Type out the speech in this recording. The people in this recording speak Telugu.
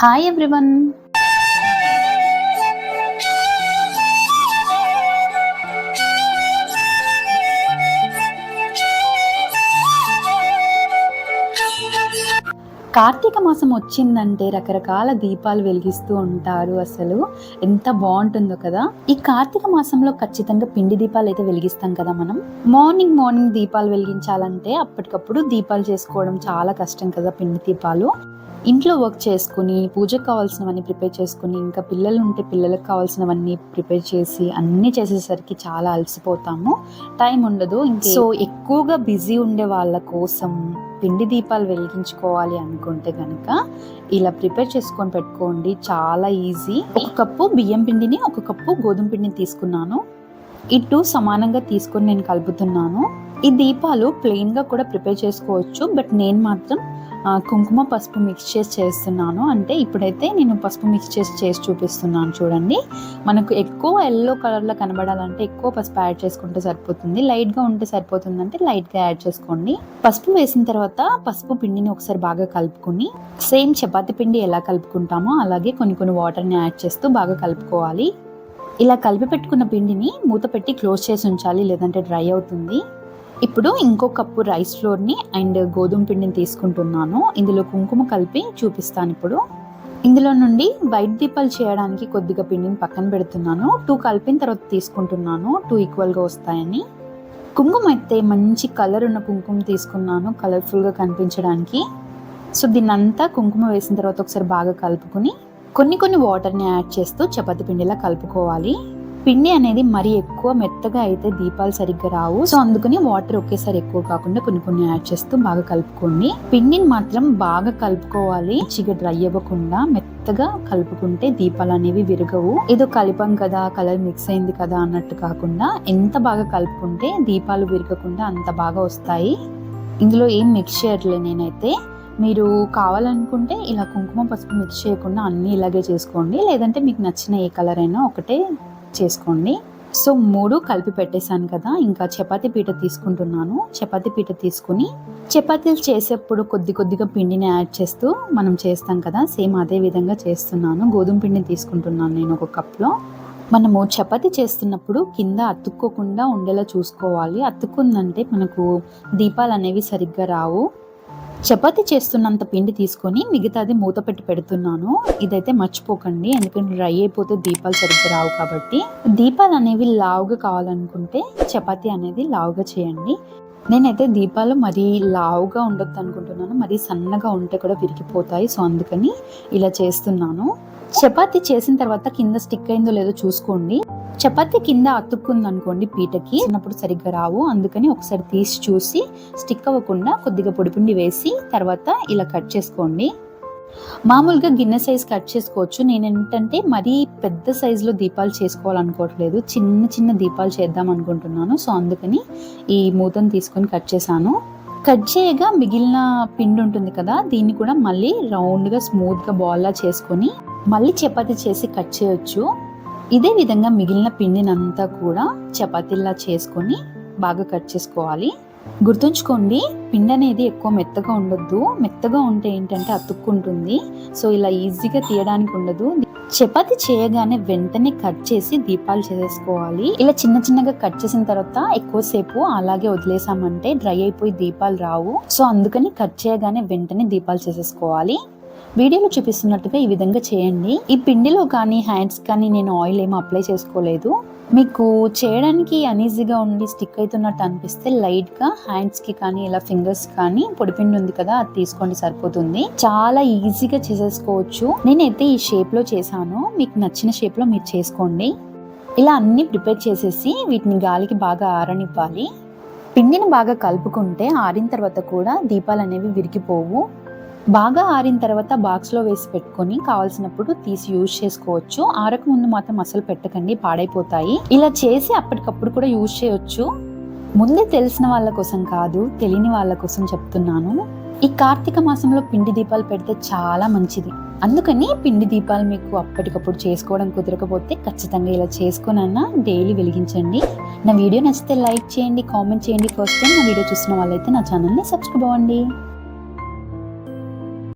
హాయ్ ఎవ్రీవన్ కార్తీక మాసం వచ్చిందంటే రకరకాల దీపాలు వెలిగిస్తూ ఉంటారు అసలు. ఎంత బాగుంటుందో కదా. ఈ కార్తీక మాసంలో ఖచ్చితంగా పిండి దీపాలు అయితే వెలిగిస్తాం కదా మనం. మార్నింగ్ మార్నింగ్ దీపాలు వెలిగించాలంటే అప్పటికప్పుడు దీపాలు చేసుకోవడం చాలా కష్టం కదా పిండి దీపాలు. ఇంట్లో వర్క్ చేసుకుని పూజకు కావాల్సినవన్నీ ప్రిపేర్ చేసుకుని ఇంకా పిల్లలు ఉంటే పిల్లలకు కావాల్సినవన్నీ ప్రిపేర్ చేసి అన్నీ చేసేసరికి చాలా అలసిపోతాము. టైం ఉండదు. ఇంకా సో ఎక్కువగా బిజీ ఉండే వాళ్ళ కోసం పిండి దీపాలు వెలిగించుకోవాలి అనుకుంటే కనుక ఇలా ప్రిపేర్ చేసుకొని పెట్టుకోండి. చాలా ఈజీ ఒక కప్పు బియ్యం పిండిని ఒక కప్పు గోధుమ పిండిని తీసుకున్నాను. ఇటు సమానంగా తీసుకొని నేను కలుపుతున్నాను. ఈ దీపాలు ప్లెయిన్గా కూడా ప్రిపేర్ చేసుకోవచ్చు బట్ నేను మాత్రం కుంకుమ పసుపు మిక్స్ చేసి చేస్తున్నాను. అంటే ఇప్పుడైతే నేను పసుపు మిక్స్ చేసి చేసి చూపిస్తున్నాను చూడండి. మనకు ఎక్కువ ఎల్లో కలర్లో కనబడాలంటే ఎక్కువ పసుపు యాడ్ చేసుకుంటే సరిపోతుంది. లైట్గా ఉంటే సరిపోతుంది అంటే లైట్గా యాడ్ చేసుకోండి. పసుపు వేసిన తర్వాత పసుపు పిండిని ఒకసారి బాగా కలుపుకొని సేమ్ చపాతి పిండి ఎలా కలుపుకుంటామో అలాగే కొన్ని కొన్ని వాటర్ని యాడ్ చేస్తూ బాగా కలుపుకోవాలి. ఇలా కలిపి పెట్టుకున్న పిండిని మూత పెట్టి క్లోజ్ చేసి ఉంచాలి లేదంటే డ్రై అవుతుంది. ఇప్పుడు ఇంకో కప్పు రైస్ ఫ్లోర్ని అండ్ గోధుమ పిండిని తీసుకుంటున్నాను. ఇందులో కుంకుమ కలిపి చూపిస్తాను ఇప్పుడు. ఇందులో నుండి వైట్ దీపాలు చేయడానికి కొద్దిగా పిండిని పక్కన పెడుతున్నాను. టూ కలిపిన తర్వాత తీసుకుంటున్నాను. టూ ఈక్వల్గా వస్తాయని. కుంకుమ అయితే మంచి కలర్ ఉన్న కుంకుమ తీసుకున్నాను. కలర్ఫుల్గా కనిపించడానికి. సో దీన్ని అంతా కుంకుమ వేసిన తర్వాత ఒకసారి బాగా కలుపుకొని కొన్ని కొన్ని వాటర్ని యాడ్ చేస్తూ చపాతి పిండిలా కలుపుకోవాలి. పిండి అనేది మరీ ఎక్కువ మెత్తగా అయితే దీపాలు సరిగ్గా రావు. సో అందుకని వాటర్ ఒకేసారి ఎక్కువ కాకుండా కొన్ని కొన్ని యాడ్ చేస్తూ బాగా కలుపుకోండి. పిండిని మాత్రం బాగా కలుపుకోవాలి. మంచిగా డ్రై అవ్వకుండా మెత్తగా కలుపుకుంటే దీపాలు అనేవి విరగవు. ఏదో కలిపాం కదా కలర్ మిక్స్ అయింది కదా అన్నట్టు కాకుండా ఎంత బాగా కలుపుకుంటే దీపాలు విరగకుండా అంత బాగా వస్తాయి. ఇందులో ఏం మిక్స్ చేయట్లే నేనైతే. మీరు కావాలనుకుంటే ఇలా కుంకుమ పసుపు మిక్స్ చేయకుండా అన్నీ ఇలాగే చేసుకోండి. లేదంటే మీకు నచ్చిన ఏ కలర్ అయినా ఒకటే చేసుకోండి. సో మూడు కలిపి పెట్టేశాను కదా ఇంకా చపాతీ పీట తీసుకుంటున్నాను. చపాతీ పీట తీసుకుని చపాతీలు చేసేప్పుడు కొద్ది కొద్దిగా పిండిని యాడ్ చేస్తూ మనం చేస్తాం కదా సేమ్ అదే విధంగా చేస్తున్నాను. గోధుమ పిండిని తీసుకుంటున్నాను నేను ఒక కప్లో. మనము చపాతీ చేస్తున్నప్పుడు కింద అతుక్కోకుండా ఉండేలా చూసుకోవాలి. అతుక్కుందంటే మనకు దీపాలు అనేవి సరిగ్గా రావు. చపాతి చేస్తున్నంత పిండి తీసుకొని మిగతాది మూత పెట్టి పెడుతున్నాను. ఇదైతే మర్చిపోకండి ఎందుకంటే డ్రై అయిపోతే దీపాలు సరిగ్గా రావు కాబట్టి. దీపాలు అనేవి లావుగా కావాలనుకుంటే చపాతి అనేది లావుగా చేయండి. నేనైతే దీపాలు మరీ లావుగా ఉండొద్దు అనుకుంటున్నాను. మరీ సన్నగా ఉంటే కూడా విరిగిపోతాయి. సో అందుకని ఇలా చేస్తున్నాను. చపాతీ చేసిన తర్వాత కింద స్టిక్ అయిందో లేదో చూసుకోండి. చపాతీ కింద అతుక్కుంది అనుకోండి పీటకి. చిన్నప్పుడు సరిగ్గా రావు. అందుకని ఒకసారి తీసి చూసి స్టిక్ అవ్వకుండా కొద్దిగా పొడిపిండి వేసి తర్వాత ఇలా కట్ చేసుకోండి. మామూలుగా గిన్నె సైజ్ కట్ చేసుకోవచ్చు. నేను ఏంటంటే మరీ పెద్ద సైజులో దీపాలు చేసుకోవాలనుకోవట్లేదు. చిన్న చిన్న దీపాలు చేద్దాం అనుకుంటున్నాను. సో అందుకని ఈ మూతను తీసుకొని కట్ చేశాను. కట్ చేయగా మిగిలిన పిండి ఉంటుంది కదా దీన్ని కూడా మళ్ళీ రౌండ్గా స్మూత్గా బాల్లా చేసుకొని మళ్ళీ చపాతి చేసి కట్ చేయొచ్చు. ఇదే విధంగా మిగిలిన పిండినంతా కూడా చపాతీలా చేసుకొని బాగా కట్ చేసుకోవాలి. గుర్తుంచుకోండి పిండి అనేది ఎక్కువ మెత్తగా ఉండొద్దు. మెత్తగా ఉంటే ఏంటంటే అతుక్కుంటుంది. సో ఇలా ఈజీగా తీయడానికి ఉండదు. చపాతి చేయగానే వెంటనే కట్ చేసి దీపాలు చేసేసుకోవాలి. ఇలా చిన్న చిన్నగా కట్ చేసిన తర్వాత ఎక్కువసేపు అలాగే వదిలేసామంటే డ్రై అయిపోయి దీపాలు రావు. సో అందుకని కట్ చేయగానే వెంటనే దీపాలు చేసేసుకోవాలి. వీడియోలో చూపిస్తున్నట్టుగా ఈ విధంగా చేయండి. ఈ పిండిలో కానీ హ్యాండ్స్ కానీ నేను ఆయిల్ ఏమీ అప్లై చేసుకోలేదు. మీకు చేయడానికి అనీజీగా ఉండి స్టిక్ అవుతున్నట్టు అనిపిస్తే లైట్గా హ్యాండ్స్కి కానీ ఇలా ఫింగర్స్ కానీ పొడిపిండి ఉంది కదా అది తీసుకోండి సరిపోతుంది. చాలా ఈజీగా చేసేసుకోవచ్చు. నేనైతే ఈ షేప్లో చేశాను. మీకు నచ్చిన షేప్లో మీరు చేసుకోండి. ఇలా అన్నీ ప్రిపేర్ చేసేసి వీటిని గాలికి బాగా ఆరనివ్వాలి. పిండిని బాగా కలుపుకుంటే ఆరిన తర్వాత కూడా దీపాలు అనేవి విరిగిపోవు. బాగా ఆరిన తర్వాత బాక్స్లో వేసి పెట్టుకొని కావాల్సినప్పుడు తీసి యూజ్ చేసుకోవచ్చు. ఆరక ముందు మాత్రం అసలు పెట్టకండి పాడైపోతాయి. ఇలా చేసి అప్పటికప్పుడు కూడా యూజ్ చేయొచ్చు. ముందే తెలిసిన వాళ్ళ కోసం కాదు తెలియని వాళ్ళ కోసం చెప్తున్నాను. ఈ కార్తీక మాసంలో పిండి దీపాలు పెడితే చాలా మంచిది. అందుకని పిండి దీపాలు మీకు అప్పటికప్పుడు చేసుకోవడం కుదరకపోతే ఖచ్చితంగా ఇలా చేసుకోనన్నా డైలీ వెలిగించండి. నా వీడియో నచ్చితే లైక్ చేయండి కామెంట్ చేయండి. ఫస్ట్ టైం నా వీడియో చూసిన వాళ్ళైతే నా ఛానల్ని సబ్స్క్రైబ్ అవ్వండి.